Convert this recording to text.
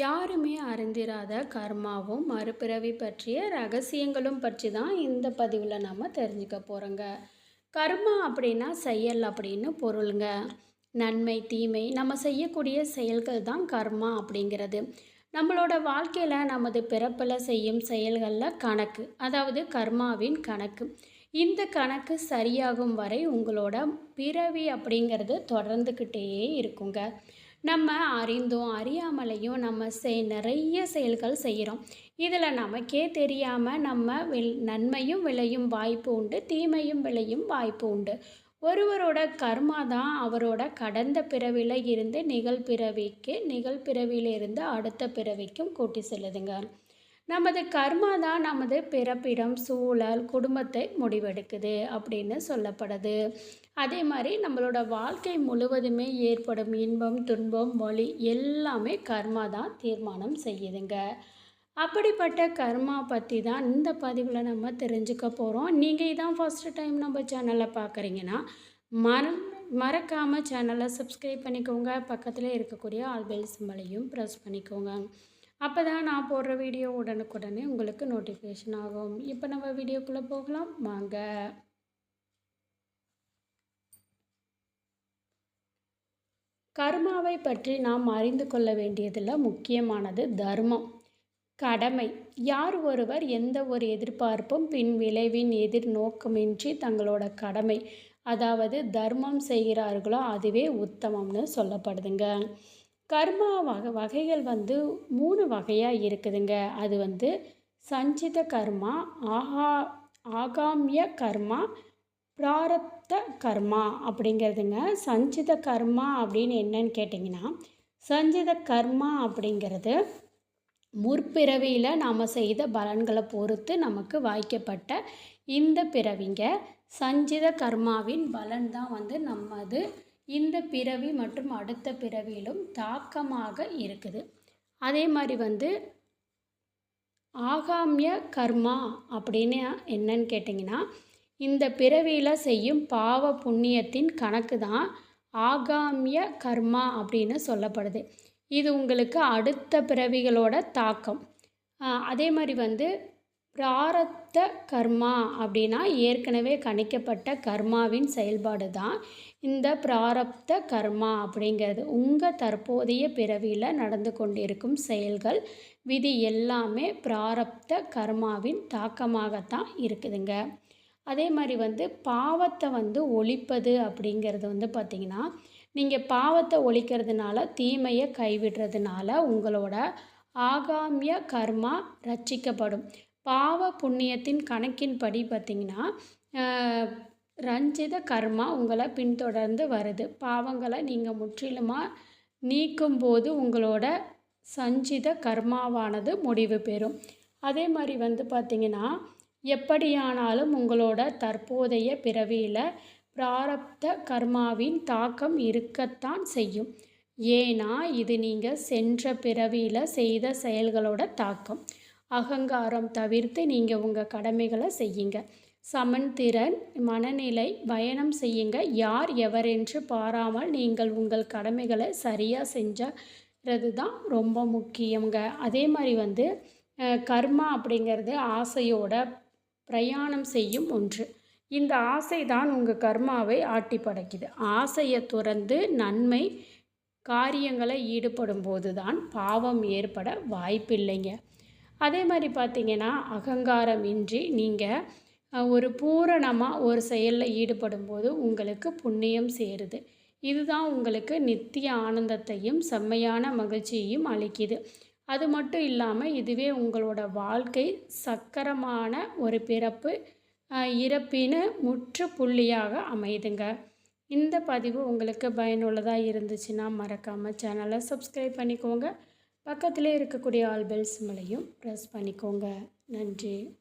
யாருமே அறிந்திராத கர்மாவும் மறுபிறவி பற்றிய ரகசியங்களும் பற்றி தான் இந்த பதிவில் நம்ம தெரிஞ்சுக்க போகிறோங்க கர்மா அப்படின்னா செயல் அப்படின்னு பொருளுங்க. நன்மை தீமை நம்ம செய்யக்கூடிய செயல்கள் தான் கர்மா அப்படிங்கிறது. நம்மளோட வாழ்க்கையில் நமது பிறப்பில் செய்யும் செயல்களில் கணக்கு அதாவது கர்மாவின் கணக்கு. இந்த கணக்கு சரியாகும் வரை உங்களோட பிறவி அப்படிங்கிறது தொடர்ந்துக்கிட்டே இருக்குங்க. நம்ம அறிந்தும் அறியாமலையும் நம்ம செய் நிறைய செயல்கள் செய்கிறோம் இதில் நமக்கே தெரியாமல் நம்ம வில் நன்மையும் விளையும் வாய்ப்பு உண்டு தீமையும் விளையும் வாய்ப்பு உண்டு. ஒருவரோட கர்மா தான் அவரோட கடந்த பிறவியில் இருந்து நிகழ்பிறவிக்கு நிகழ்பிறவியிலிருந்து அடுத்த பிறவிக்கும் கூட்டி செல்லுதுங்க. நமது கர்மா தான் நமது பிறப்பிடம் சூழல் குடும்பத்தை முடிவெடுக்குது அப்படின்னு சொல்லப்படுது. அதே மாதிரி நம்மளோட வாழ்க்கை முழுவதுமே ஏற்படும் இன்பம் துன்பம் மொழி எல்லாமே கர்மா தான் தீர்மானம் செய்யுதுங்க. அப்படிப்பட்ட கர்மா பற்றி தான் இந்த பதிவில் நம்ம தெரிஞ்சுக்க போகிறோம் நீங்கள் இதான் ஃபஸ்ட்டு டைம் நம்ம சேனலை பார்க்குறீங்கன்னா மற மறக்காமல் சேனலை சப்ஸ்கிரைப் பண்ணிக்கோங்க. பக்கத்தில் இருக்கக்கூடிய ஆல்பெல் சிம்பளையும் ப்ரெஸ் பண்ணிக்கோங்க. அப்போ தான் நான் போடுற வீடியோ உடனுக்குடனே உங்களுக்கு நோட்டிஃபிகேஷன் ஆகும். இப்போ நம்ம வீடியோக்குள்ளே போகலாம். வாங்க. கர்மாவை பற்றி நாம் அறிந்து கொள்ள வேண்டியதில் முக்கியமானது தர்மம். கடமை. யார் ஒருவர் எந்த ஒரு எதிர்பார்ப்பும் பின் விளைவின் எதிர்நோக்கமின்றி தங்களோட கடமை. அதாவது தர்மம் செய்கிறார்களோ அதுவே உத்தமம்னு சொல்லப்படுதுங்க. கர்மா வகை வகைகள் வந்து மூணு வகையாக இருக்குதுங்க. அது வந்து சஞ்சித கர்மா ஆகா ஆகாமிய கர்மா பிராரப்த கர்மா அப்படிங்கிறதுங்க. சஞ்சித கர்மா அப்படின்னு என்னன்னு கேட்டிங்கன்னா சஞ்சித கர்மா அப்படிங்கிறது முற்பிறவியில் நாம் செய்த பலன்களை பொறுத்து நமக்கு வாய்க்கப்பட்ட இந்த பிறவிங்க. சஞ்சித கர்மாவின் பலன் தான் வந்து நம்மது இந்த பிறவி மற்றும் அடுத்த பிறவியிலும் தாக்கமாக இருக்குது. அதே மாதிரி வந்து ஆகாமிய கர்மா அப்படின்னு என்னன்னு கேட்டிங்கன்னா இந்த பிறவியில் செய்யும் பாவ புண்ணியத்தின் கணக்கு தான் ஆகாமிய கர்மா அப்படின்னு சொல்லப்படுது. இது உங்களுக்கு அடுத்த பிறவிகளோட தாக்கம். அதே மாதிரி வந்து பிராரத்த கர்மா அப்படின்னா ஏற்கனவே கணிக்கப்பட்ட கர்மாவின் செயல்பாடு தான். இந்த பிராரப்த கர்மா அப்படிங்கிறது உங்கள் தற்போதைய பிறவியில் நடந்து கொண்டிருக்கும் செயல்கள். விதி எல்லாமே பிராரப்த கர்மாவின் தாக்கமாகத்தான் இருக்குதுங்க. அதே மாதிரி வந்து பாவத்தை வந்து ஒழிப்பது அப்படிங்கிறது வந்து பார்த்திங்கன்னா நீங்கள் பாவத்தை ஒழிக்கிறதுனால தீமையை கைவிடுறதுனால உங்களோட ஆகாமிய கர்மா ரட்சிக்கப்படும். பாவ புண்ணியத்தின் கணக்கின்படி பார்த்திங்கன்னா ரஞ்சித கர்மா உங்களை பின்தொடர்ந்து வருது. பாவங்களை நீங்கள் முற்றிலுமாக நீக்கும்போது உங்களோட சஞ்சித கர்மாவானது முடிவு பெறும். அதே மாதிரி வந்து பார்த்திங்கன்னா எப்படியானாலும் உங்களோட தற்போதைய பிறவியில் பிராரப்த கர்மாவின் தாக்கம் இருக்கத்தான் செய்யும். ஏன்னா இது நீங்கள் சென்ற பிறவியில் செய்த செயல்களோட தாக்கம். அகங்காரம் தவிர்த்து நீங்கள் உங்கள் கடமைகளை செய்யுங்க. சமன்திறன் மனநிலை பயணம் செய்யுங்க. யார் எவரென்று பாராமல் நீங்கள் உங்கள் கடமைகளை சரியாக செஞ்சது தான் ரொம்ப முக்கியங்க. அதே மாதிரி வந்து கர்மா அப்படிங்கிறது ஆசையோட பிரயாணம் செய்யும் ஒன்று. இந்த ஆசை தான் உங்கள் கர்மாவை ஆட்டி படைக்குது ஆசையை துறந்து நன்மை காரியங்களை ஈடுபடும் போது தான் பாவம் ஏற்பட வாய்ப்பில்லைங்க. அதே மாதிரி பார்த்திங்கன்னா அகங்காரம் இன்றி நீங்கள் ஒரு பூரணமாக ஒரு செயலில் ஈடுபடும் போது உங்களுக்கு புண்ணியம் சேருது. இதுதான் உங்களுக்கு நித்திய ஆனந்தத்தையும் செம்மையான மகிழ்ச்சியையும் அளிக்குது. அது மட்டும் இல்லாமல் இதுவே உங்களோட வாழ்க்கை சக்கரமான ஒரு பிறப்பு இறப்பின்னு முற்றுப்புள்ளியாக அமைதுங்க. இந்த பதிவு உங்களுக்கு பயனுள்ளதாக இருந்துச்சுன்னா மறக்காமல் சேனலை சப்ஸ்கிரைப் பண்ணிக்கோங்க. பக்கத்திலே இருக்கக்கூடிய ஆல் பெல்ஸ் மேலேயும் ப்ரெஸ் பண்ணிக்கோங்க. நன்றி.